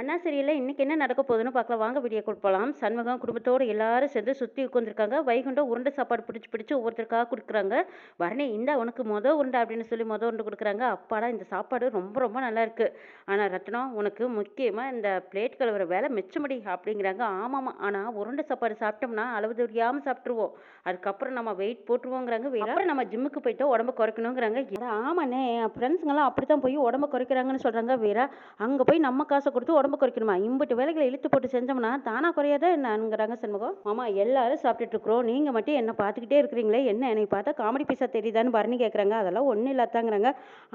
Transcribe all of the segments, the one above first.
அண்ணா சரியில்லை இன்னைக்கு என்ன நடக்க போகுதுன்னு பார்க்கலாம். வாங்க வீடியோ கொடுப்பலாம் சண்முகம் குடும்பத்தோடு எல்லாரும் சேர்ந்து சுற்றி உட்காந்துருக்காங்க வைகுண்டம் உருண்டை சாப்பாடு பிடிச்சி பிடிச்சி ஒவ்வொருத்தருக்காக கொடுக்குறாங்க. வரணி இந்த உனக்கு மொதல் உருண்டை அப்படின்னு சொல்லி மொதல் உருண்டை கொடுக்குறாங்க. அப்பாடா இந்த சாப்பாடு ரொம்ப ரொம்ப நல்லா இருக்கு. ஆனால் ரத்னம் உனக்கு முக்கியமாக இந்த பிளேட் கழுவுற வேலை மிச்சமடி அப்படிங்கிறாங்க. ஆமாம்மா ஆனால் உருண்டை சாப்பாடு சாப்பிட்டோம்னா அளவு தெரியாமல் சாப்பிட்ருவோம் அதுக்கப்புறம் நம்ம வெயிட் போட்டுருவோங்கிறாங்க. வேற அப்புறம் நம்ம ஜிம்முக்கு போயிட்டு உடம்ப குறைக்கணுங்கிறாங்க. ஆமாண்ணே ஃப்ரெண்ட்ஸுங்கெல்லாம் அப்படி தான் போய் உடம்ப குறைக்கிறாங்கன்னு சொல்கிறாங்க வேற அங்கே போய் நம்ம காசை கொடுத்து உடம்பு குறைக்கணுமா? இம்பட்டு வேலைகளை இழுத்து போட்டு செஞ்சோம்னா தானா குறையாத என்னங்கிறாங்க சண்முகம்? மாமா எல்லாரும் சாப்பிட்டுட்டு இருக்கிறோம். நீங்கள் மட்டும் என்ன பார்த்துக்கிட்டே இருக்கிறீங்களே என்ன என்னை பார்த்தா காமெடி பீஸா தெரியுதான்னு பரணி கேட்குறாங்க அதெல்லாம் ஒன்றும் இல்லாதாங்கிறாங்க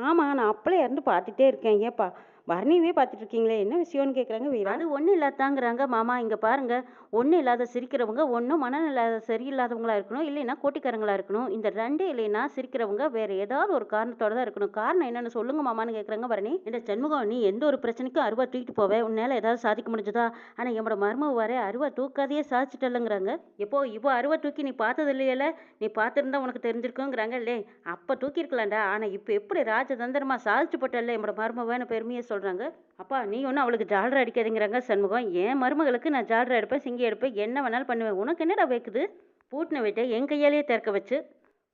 ஆமாம் நான் அப்பளே இருந்து பார்த்துட்டே இருக்கேன். ஏப்பா பரணியவே பார்த்துட்டு இருக்கீங்களே என்ன விஷயம்னு கேட்குறாங்க வீரா. அது ஒன்றும் இல்லாதாங்கிறாங்க மாமா இங்கே பாருங்க. ஒன்றும் இல்லாத சிரிக்கிறவங்க ஒன்றும் மனநிலை சரியில்லாதவங்களா இருக்கணும். இல்லைன்னா கோட்டிக்காரங்களா இருக்கணும். இந்த ரெண்டே இல்லைன்னா சிரிக்கிறவங்க வேற ஏதாவது ஒரு காரணத்தோட தான் இருக்கணும். காரணம் என்னன்னு சொல்லுங்க மாமான்னு கேட்குறாங்க பரணி. இந்த சண்முகம் நீ எந்த ஒரு பிரச்சனைக்கும் அருவா தூக்கிட்டு போவே? உன்னால ஏதாவது சாதிக்க முடிஞ்சதா? ஆனால் என்னோட மருமக வர அருவா தூக்காதையே சாதிச்சிட்டல்லங்கிறாங்க. எப்போ இப்போ அருவா தூக்கி நீ பார்த்தது இல்லையல நீ பார்த்துருந்தா உனக்கு தெரிஞ்சிருக்குங்கிறாங்க. இல்லே அப்போ தூக்கியிருக்கலாம்டா. ஆனால் இப்போ எப்படி ராஜதந்திரமா சாதிச்சு போட்டல என்னோட மருமவன்னு பெருமையை சொல்கிறாங்க அப்பா நீ ஒன்றும் அவளுக்கு ஜாலரை அடிக்காதீங்கிறாங்க சண்முகம். என் மருமகளுக்கு நான் ஜாலரை எடுப்பேன் சிங்கி எடுப்பேன். என்ன வேணாலும் பண்ணுவேன். உனக்கு என்னடா வைக்குது? பூட்டின வீட்டை என் கையாலேயே திறக்க வச்சு.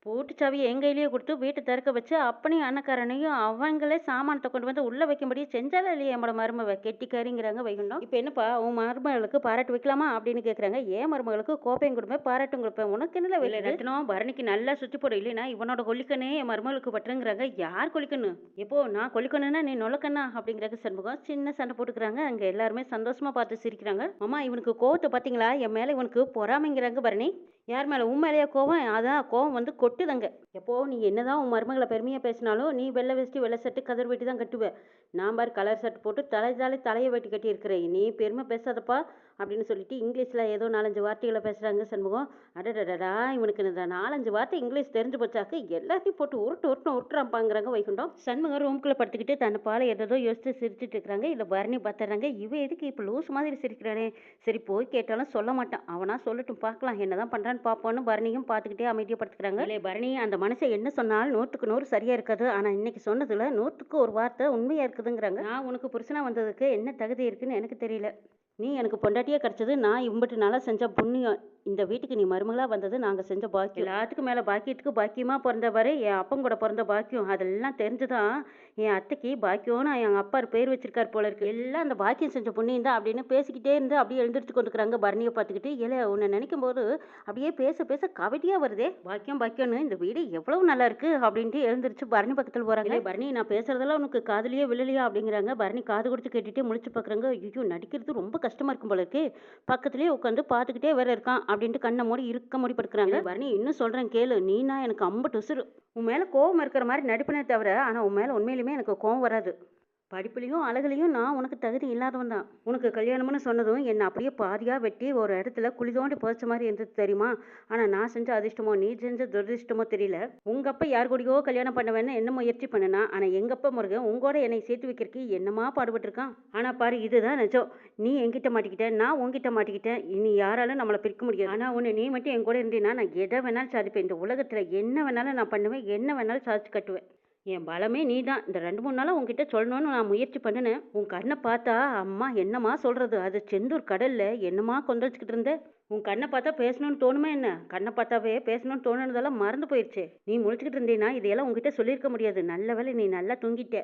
பூட்டு சாவியை என் கையிலேயே கொடுத்து வீட்டை திறக்க வச்சு அப்பனையும் அன்னக்காரனையும் அவங்களே சாமானத்தை கொண்டு வந்து உள்ளே வைக்கும்படி செஞ்சாலே இல்லையா என்னோட மருமவை? கெட்டிக்காரிங்கிறாங்க வைகுண்டம். இப்போ என்னப்பா உன் மருமகளுக்கு பாராட்டு வைக்கலாமா அப்படின்னு கேட்குறாங்க ஏன் மருமகளுக்கு கோப்பையும் கொடுப்பேன் பாராட்டும் கொடுப்பேன்? உனக்கு என்ன வைக்கல ரத்னம் பரணிக்கு நல்லா சுற்றி போட. இல்லைனா இவனோட கொல்லிக்கனே என் மருமகளுக்கு பட்டுங்கிறாங்க யார் கொல்லிக்கணும் எப்போ நான் கொல்லிக்கணும்னா நீ நொலக்கண்ணா அப்படிங்கிறாங்க சண்முகம் சின்ன சண்டை போட்டுக்கிறாங்க. அங்கே எல்லாருமே சந்தோஷமா பார்த்து சிரிக்கிறாங்க. அம்மா இவனுக்கு கோவத்தை பார்த்தீங்களா? என் மேலே இவனுக்கு பொறாமைங்கிறாங்க பரணி. யார் மேலே? உன் மேலேயே கோவம்? அதான் கோவம் வந்து கொட்டுதங்க. எப்போ நீ என்னதான் உன் மருமகளை பெருமையாக பேசினாலும் நீ வெள்ளை வெஸ்டி வெள்ளை சட்டு கதர் வெட்டி தான் கட்டுவ. நான் பாரு கலர் ஷர்ட் போட்டு தலை தலை தலையை வெட்டி கட்டியிருக்கிறேன். நீ பெருமை பேசாதப்பா. அப்படின்னு சொல்லிட்டு இங்கிலீஷில் ஏதோ நாலஞ்சு வார்த்தைகளை பேசுகிறாங்க சண்முகம். அடடடடா இவனுக்கு இந்த நாலஞ்சு வார்த்தை இங்கிலீஷ் தெரிஞ்சு போச்சாக்கு எல்லாத்தையும் போட்டு உருட்டு உருட்டு உருட்டுறாம்பாங்கிறாங்க வைகுண்டம். சண்முகம் ரூம்குள்ளே படுத்துக்கிட்டு தன்னை பாலை ஏதோ யோசிச்சு சிரிச்சிட்டு இருக்கிறாங்க இல்லை பரணி பார்த்துறாங்க. இவ எதுக்கு இப்போ லூஸ் மாதிரி சிரிக்கிறானே? சரி போய் கேட்டாலும் சொல்ல மாட்டான். அவனா சொல்லட்டும் பார்க்கலாம். என்னதான் பண்ணுறான்னு பார்ப்போன்னு பரணியும் பார்த்துக்கிட்டே அமைதியப்படுத்துக்கிறாங்க இல்லை பரணி அந்த மனுஷன் என்ன சொன்னாலும் நூற்றுக்கு நூறு சரியாக இருக்காது. ஆனால் இன்னைக்கு சொன்னதில் நூற்றுக்கு ஒரு வார்த்தை உண்மையாக இருக்குதுங்கிறாங்க. நான் உனக்கு புருஷனாக வந்ததுக்கு என்ன தகுதி இருக்குன்னு எனக்கு தெரியல. நீ எனக்கு பொண்டாட்டியே கிடச்சது நான் இம்பட்டு நாளாக செஞ்ச புண்ணியம். இந்த வீட்டுக்கு நீ மருமகளாக வந்தது நாங்கள் செஞ்ச பாக்கியம். எல்லாத்துக்கும் மேலே பாக்கியத்துக்கு பாக்கியமாக பிறந்தவர் என் அப்பங்கூட பிறந்த பாக்கியம். அதெல்லாம் தெரிஞ்சு தான் என் அத்தைக்கு பாக்கியம்னு என் அப்பா பேர் வச்சிருக்கார் போல இருக்கு. எல்லாம் அந்த பாக்கியம் செஞ்ச புண்ணியம் தான் அப்படின்னு பேசிக்கிட்டே இருந்து அப்படியே எழுந்திரிச்சு கொண்டுக்கிறாங்க பரணியை பார்த்துக்கிட்டு. இல்லை உன்னை நினைக்கும் போது அப்படியே பேச பேச கவிதையாக வருதே. பாக்கியம் பாக்கியம்னு இந்த வீடு எவ்வளவு நல்லா இருக்கு அப்படின்ட்டு எழுந்திரிச்சு பரணி பக்கத்தில் போகிறாங்க பரணி நான் பேசுறதெல்லாம் உனக்கு காதுலயே விழலையா அப்படிங்கிறாங்க. பரணி காது கொடுத்து கேட்டுட்டே முழிச்சு பார்க்குறாங்க. ஐயோ நடிக்கிறது ரொம்ப கஷ்டமா இருக்கும் போல இருக்கு. பக்கத்துலேயே உட்காந்து பார்த்துக்கிட்டே வேற இருக்கான் அப்படின்ட்டு கண்ணை மூடி இருக்க மூடி படுக்கிறாங்க. பரணி இன்னும் சொல்கிறேன் கேளு. நீனா எனக்கு அம்பட்டு உசுறு உன் மேலே கோவம் இருக்கிற மாதிரி நடிப்பினே தவிர ஆனால் உன் மேலே உண்மையிலுமே எனக்கு கோவம் வராது. படிப்புலையும் அழகுலையும் நான் உனக்கு தகுதி இல்லாதவன் தான். உனக்கு கல்யாணம்னு சொன்னதும் என்னை அப்படியே பாதியாக வெட்டி ஒரு இடத்துல குழி தோண்டி புதைச்ச மாதிரி இருந்தது தெரியுமா? ஆனால் நான் செஞ்ச அதிர்ஷ்டமோ நீ செஞ்ச துரதிர்ஷ்டமோ தெரியல. உங்கள் அப்பா யார் கூடயோ கல்யாணம் பண்ணுவேன்னு என்ன முயற்சி பண்ணனா ஆனால் எங்கள் அப்பா முருகன் உங்களோட என்னை சேர்த்து வைக்கிறதுக்கு என்னமா பாடுபட்டிருக்கான்? ஆனால் பாரு இதுதான் நிஜம். நீ எங்கிட்ட மாட்டிக்கிட்ட நான் உன்கிட்ட மாட்டிக்கிட்டேன். இனி யாராலும் நம்மளை பிரிக்க முடியாது. ஆனால் ஒன்று நீ மட்டும் என் கூட இருந்தீங்கன்னா நான் எதை வேணாலும் சாதிப்பேன். இந்த உலகத்தில் என்ன வேணாலும் நான் பண்ணுவேன் என்ன வேணாலும் சாதிச்சு கட்டுவேன். என் பலமே நீ தான் இந்த ரெண்டு மூணு நாளாக உங்ககிட்ட சொல்லணும்னு நான் முயற்சி பண்ணினேன் உன் கண்ணை பார்த்தா அம்மா என்னம்மா சொல்கிறது அது செந்தூர் கடலில் என்னம்மா கொந்தளிச்சுக்கிட்டு இருந்த? உன் கண்ணை பார்த்தா பேசணும்னு தோணுமா என்ன? கண்ணை பார்த்தாவே பேசணும்னு தோணுனதெல்லாம் மறந்து போயிடுச்சு நீ முழிச்சுக்கிட்டு இருந்தீன்னா இதையெல்லாம் உங்ககிட்ட சொல்லியிருக்க முடியாது. நல்ல வேலை நீ நல்லா தூங்கிட்ட.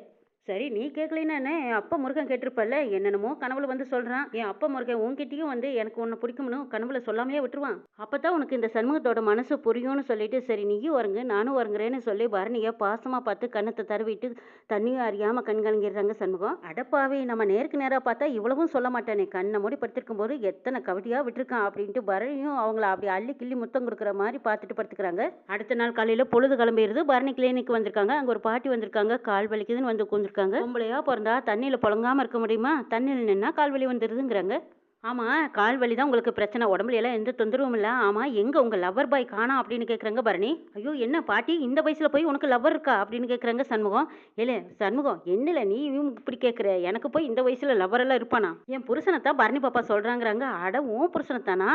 சரி நீ கேட்கலன்னு என் அப்பா முருகன் கேட்டிருப்பல்ல என்னென்னமோ கனவுல வந்து சொல்கிறான் என் அப்பா முருகன் உன்கிட்டயும் வந்து எனக்கு உன்னை பிடிக்கும்னு கனவுல சொல்லாமையே விட்டுருவான். அப்போ தான் உனக்கு இந்த சண்முகத்தோட மனசு புரியும்னு சொல்லிட்டு சரி நீயும் வருங்க நானும் வரங்குறேன்னு சொல்லி பரணியை பாசமாக பார்த்து கண்ணத்தை தருவிட்டு தண்ணியும் அறியாமல் கண்கலங்கிறாங்க சண்முகம். அடப்பாவே நம்ம நேருக்கு நேராக பார்த்தா இவ்வளவும் சொல்ல மாட்டானே. கண்ணை மூடி படுத்திருக்கும் போது எத்தனை கவடியாக விட்டுருக்கான் அப்படின்ட்டு பரணியும் அவங்கள அப்படி அள்ளி கிள்ளி முத்தம் கொடுக்குற மாதிரி பார்த்துட்டு படுத்துக்கிறாங்க. அடுத்த நாள் காலையில் பொழுது கிளம்பிடுது. பரணி கிளினிக் வந்திருக்காங்க. அங்கே ஒரு பாட்டி வந்திருக்காங்க. கால் வலிக்குதுன்னு வந்து உட்காந்துருக்காங்க பொம்பளையா பிறந்தா தண்ணியில் புழங்காம இருக்க முடியுமா? தண்ணியில் நின்னா கால் வலி வந்துடுதுங்கிறாங்க ஆமாம் கால் வலி தான் உங்களுக்கு பிரச்சனை. உடம்புல எல்லாம் எந்த தொந்தரவும் இல்லை. ஆமாம் எங்கே உங்கள் லவ்வர் பாய் காணா அப்படின்னு கேட்குறாங்க பரணி. ஐயோ என்ன பாட்டி? இந்த வயசில் போய் உனக்கு லவ்வர் இருக்கா? அப்படின்னு கேட்குறாங்க சண்முகம். இல்லை சண்முகம் என்னல நீ இப்படி கேட்குற எனக்கு போய் இந்த வயசில் லவ்வரெல்லாம் இருப்பானா? என் புருஷனை தான் பரணி பாப்பா சொல்கிறாங்கிறாங்க அட உன் புருஷனை தானா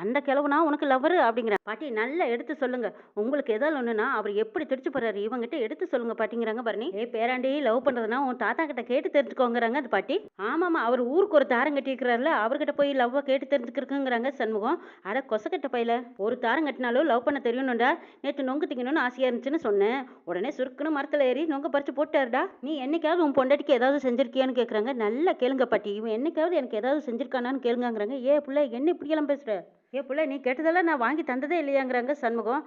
அந்த கிழவுனா உனக்கு லவ்வர் அப்படிங்கிற. பாட்டி நல்லா எடுத்து சொல்லுங்கள் உங்களுக்கு ஏதாவது ஒன்றுனா அவர் எப்படி திருச்சி போகிறாரு இவங்ககிட்ட எடுத்து சொல்லுங்க பாட்டிங்கிறாங்க பரணி. ஏ பேராண்டி லவ் பண்ணுறதுனா உன் தாத்தா கிட்ட கேட்டு தெரிஞ்சுக்கோங்கிறாங்க அது பாட்டி. ஆமாம்மா அவர் ஊருக்கு ஒரு தாரம் கட்டியிருக்கிறாருல கிட்ட போய் லவ்வை கேட்டு தெரிஞ்சுக்கிறக்குங்கிறாங்க சண்முகம். அட கொசக்கட்ட பையில ஒரு தாரம் கட்டினாலும் லவ் பண்ண தெரியணும்டா. நேற்று நொங்கு திங்கணும்னு ஆசையா இருந்துச்சுன்னு சொன்னேன். உடனே சுருக்குன்னு மரத்தில் ஏறி நொங்க பறிச்சு போட்டாருடா. நீ என்னைக்காவது உன் பொண்டாட்டிக்கு ஏதாவது செஞ்சிருக்கியான்னு கேட்குறாங்க நல்லா கேளுங்க பாட்டி இவன் என்னைக்காவது எனக்கு ஏதாவது செஞ்சிருக்கானான்னு கேளுங்கிறாங்க ஏ பிள்ளை என்ன இப்படியெல்லாம் பேசுற? ஏ பிள்ளை நீ கேட்டதெல்லாம் நான் வாங்கி தந்ததே இல்லையாங்கிறாங்க சண்முகம்.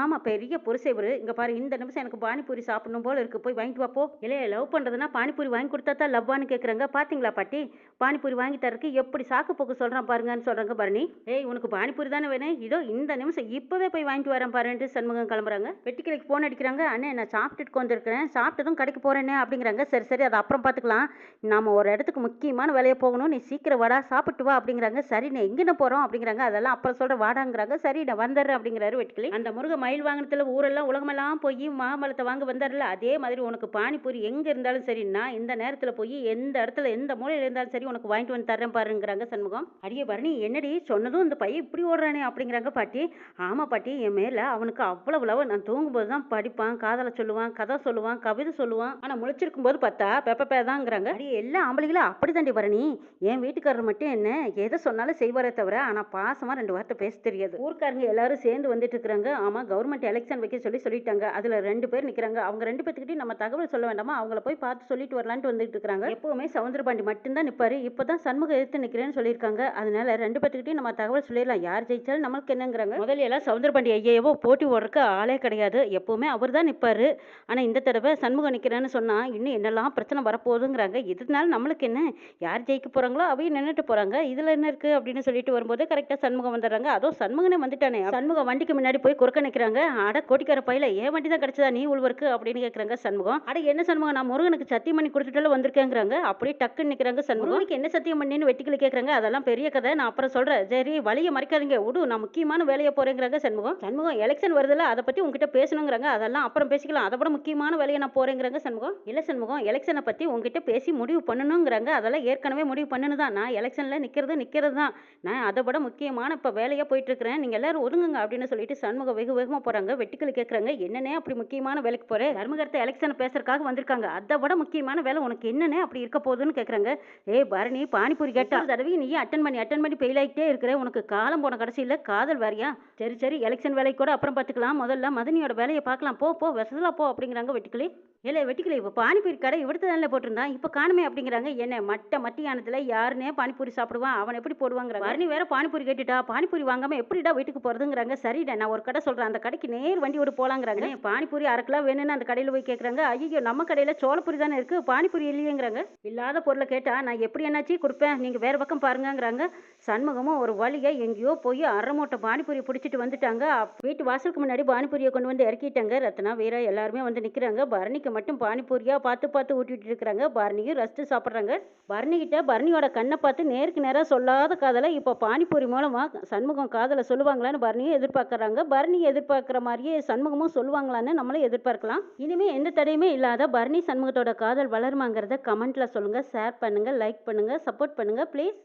ஆமாம் பெரிய புருஷை இவரு. இங்கே பாரு இந்த நிமிஷம் எனக்கு பானிபூரி சாப்பிடணும் போல் இருக்குது போய் வாங்கிட்டு வாப்போ இல்லையே லவ் பண்ணுறதுனா பானிபூரி வாங்கி கொடுத்தா தான் லவ்வான்னு கேட்குறாங்க பார்த்தீங்களா பாட்டி? பானிபூரி வாங்கி தரக்கு எப்படி சாக்கு போக்கு சொல்கிறான் பாருங்கன்னு சொல்கிறாங்க பரணி. ஏய் உனக்கு பானிபூரி தானே வேணும்? இதோ இந்த நிமிஷம் இப்போவே போய் வாங்கிட்டு வரேன் பாருன்ட்டு சண்முகம் கிளம்புறாங்க. வெட்டிக்கிளைக்கு ஃபோன் அடிக்கிறாங்க. அண்ணே நான் சாப்பிட்டுட்டு வந்துருக்கிறேன் சாப்பிட்டதும் கடைக்கு போகிறேனே அப்படிங்கிறாங்க. சரி சரி அதை அப்புறம் பார்த்துக்கலாம் நாம் ஒரு இடத்துக்கு முக்கியமான வேலையை போகணும். நீ சீக்கிரம் வாடா சாப்பிட்டு வா அப்படிங்கிறாங்க. சரி நான் எங்கே போகிறோம் அப்படிங்கிறாங்க. அதெல்லாம் அப்புறம் சொல்கிற வாடாங்கிறாங்க. சரி நான் வந்துடுறேன் அப்படிங்கிறாரு வெட்டிக்கிளி. அந்த முருக மயில் வாங்கினதுல ஊரெல்லாம் உலகமெல்லாம் போய் மாமலத்தை வாங்க வந்தார்ல அதே மாதிரி உனக்கு பானிபூரி எங்கே இருந்தாலும் சரின்னா இந்த நேரத்தில் போய் எந்த இடத்துல எந்த மூலையில் இருந்தாலும் சரி உனக்கு வாங்கிட்டு வந்து தரேன் பாருங்கிறாங்க சண்முகம். அடியே பரணி என்னடி சொன்னதும் இந்த பையன் இப்படி ஓடுறானே அப்படிங்கிறாங்க பாட்டி. ஆமாம் பாட்டி என் மேலே அவனுக்கு அவ்வளவு லவ். நான் தூங்கும்போது தான் படிப்பான் காதலை சொல்லுவான் கதை சொல்லுவான் கவிதை சொல்லுவான். ஆனால் முழிச்சிருக்கும் போது பார்த்தா பெப்ப பேதாங்கிறாங்க. அடி எல்லா ஆம்பளைகளும் அப்படி தாண்டி பரணி. என் வீட்டுக்காரர் மட்டும் என்ன எதை சொன்னாலும் செய்வாரே தவிர ஆனால் பாசமாக ரெண்டு வார்த்தை பேச தெரியாது. ஊர்க்காரங்க எல்லாரும் சேர்ந்து வந்துட்டு இருக்கிறாங்க ஆமா கவர்மெண்ட் எலெக்ஷன் வைக்க சொல்லி சொல்லிட்டாங்க. அதில் ரெண்டு பேர் நிற்கிறாங்க அவங்க ரெண்டு பேத்துக்கிட்டே நம்ம தகவல் சொல்ல வேண்டாமா? அவங்கள போய் பார்த்து சொல்லிட்டு வரலான்ட்டு வந்துட்டு இருக்காங்க எப்பவுமே சவுந்தரபாண்டி மட்டும்தான் நிற்பாரு இப்போ தான் எதிர்த்து நிற்கிறேன்னு சொல்லியிருக்காங்க. அதனால ரெண்டு பேத்துக்கிட்டே நம்ம தகவல் சொல்லிடலாம். யார் ஜெயிச்சாலும் நம்மளுக்கு என்னங்கிறாங்க. முதல்ல எல்லாம் சவுந்தரபாண்டி ஐயாவோ போட்டி ஓடுறக்கு ஆளே கிடையாது. எப்பவுமே அவர் தான் நிற்பாரு ஆனால் இந்த தடவை சண்முகம் நிற்கிறேன்னு சொன்னா இன்னும் என்னெல்லாம் பிரச்சனை வரப்போகுதுங்கிறாங்க. இதனால நம்மளுக்கு என்ன? யார் ஜெயிக்க போறாங்களோ அவையும் நின்றுட்டு போறாங்க. இதுல என்ன இருக்கு அப்படின்னு சொல்லிட்டு வரும்போது கரெக்டாக சண்முகம் வந்துடுறாங்க. அதுவும் சண்முகனே வந்துட்டானே. சண்முகம் வண்டிக்கு முன்னாடி போய் குறுக்க நிற்கிறாங்க அட கோட்டிக்கார பையில ஏன் வண்டி தான் கிடைச்சதா? நீ உள்வருக்கு அப்படின்னு கேட்குறாங்க சண்முகம். அட என்ன சண்முகம்? நான் முருகனுக்கு சத்தியம் பண்ணி கொடுத்துட்டு வந்திருக்கேங்கிறாங்க. அப்படியே டக்குன்னு நிற்கிறாங்க சண்முகம். என்ன சத்தியம் பண்ணின்னு வெட்டிக்கிளி கேட்குறாங்க அதெல்லாம் பெரிய கதை. நான் அப்புறம் சொல்கிறேன் சரி வழியை மறைக்காதீங்க. விடு நான் முக்கியமான வேலையை போகிறேங்கிறாங்க சண்முகம். சண்முகம் எலெக்ஷன் வருதுல அதை பற்றி உங்ககிட்ட பேசணுங்கிறாங்க. அதெல்லாம் அப்புறம் பேசிக்கலாம். அதை விட முக்கியமான வேலையை நான் போகிறேங்கிறாங்க சண்முகம். இல்லை சண்முகம் எலெக்ஷனை பற்றி உங்ககிட்ட பேசி முடிவு பண்ணணுங்கிறாங்க. அதெல்லாம் ஏற்கனவே முடிவு பண்ணனு தான். நான் எலெக்ஷனில் நிற்கிறது நிற்கிறது தான். நான் அதை விட முக்கியமான இப்போ வேலையாக போயிட்டு இருக்கிறேன் நீங்கள் எல்லாரும் ஒதுங்குங்க அப்படின்னு சொல்லிட்டு சண்முகம் வெகு வேகமாக போகிறாங்க வெட்டிக்கல் கேட்குறாங்க என்னன்னே அப்படி முக்கியமான வேலைக்கு போகிறேன் தர்மகரத்தை எலெக்ஷன் பேசுறதுக்காக வந்திருக்காங்க. அதை விட முக்கியமான வேலை உனக்கு என்னென்ன அப்படி இருக்க போகுதுன்னு கேட்குறாங்க ஏய் பரணி பானிபூரி கேட்டா. தடவை நீ அட்டன் பண்ணி அட்டன் பண்ணி ஃபெயில் ஆகிட்டே இருக்கிற? உனக்கு காலம் போன கடைசியில் காதல் வேறையா? சரி சரி எலெக்ஷன் வேலைக்கு கூட அப்புறம் பார்த்துக்கலாம். முதல்ல மதனியோட வேலையை பார்க்கலாம். போ போ வெசலா போ அப்படிங்கிறாங்க வெட்டிக்கிளி. இல்லை வெட்டிக்கிளி இப்போ பானிபூரி கடை இவிடுத்து தானே போட்டிருந்தான். இப்போ காணுமே அப்படிங்கிறாங்க. என்ன மட்ட மட்டியானத்தில் யாருனே பானிபூரி சாப்பிடுவான். அவன் எப்படி போடுவாங்கிற வரணி வேற பானிபூரி கேட்டுட்டா பானிபூரி வாங்காம எப்படிடா வீட்டுக்கு போறதுங்கிறாங்க. சரிடா நான் ஒரு கடை சொல்றேன். அந்த கடைக்கு நேர் வண்டி விட்டு போலாங்கிறாங்க. "அண்ணே, பானிபூரி அரை கிலோ வேணும்னு அந்த கடையில் போய் கேட்குறாங்க ஐயோ நம்ம கடையில் சோளப்பூரி தானே இருக்கு. பானிபூரி இல்லையேங்கிறாங்க. இல்லாத பொருளை கேட்டா நான் எப்படி என்னாச்சு கொடுப்பேன்? நீங்க வேற பக்கம் பாருங்கங்கிறாங்க. சண்முகமும் ஒரு வழியை எங்கேயோ போய் அரை மூட்டை பானிபூரியை பிடிச்சிட்டு வந்துட்டாங்க. வீட்டு வாசலுக்கு முன்னாடி பானிபூரியை கொண்டு வந்து இறக்கிட்டாங்க. ரத்னா வீரா எல்லாருமே வந்து நிற்கிறாங்க பரணிக்கு மட்டும் பானிபூரியா பார்த்து பார்த்து ஊட்டிட்டு இருக்கிறாங்க. பரணியும் ரசித்து சாப்பிட்றாங்க. பரணிக்கிட்ட பரணியோட கண்ணை பார்த்து நேருக்கு நேராக சொல்லாத காதலை இப்போ பானிபூரி மூலமாக சண்முகம் காதலை சொல்லுவாங்களான்னு பரணியும் எதிர்பார்க்குறாங்க. பரணி எதிர்பார்க்குற மாதிரியே சண்முகமும் சொல்லுவாங்களான்னு நம்மளும் எதிர்பார்க்கலாம். இனிமே எந்த தடையுமே இல்லாத பரணி சண்முகத்தோட காதல் வளருமாங்கிறத கமெண்ட்ல சொல்லுங்க. ஷேர் பண்ணுங்க லைக் பண்ணுங்க சப்போர்ட் பண்ணுங்க ப்ளீஸ்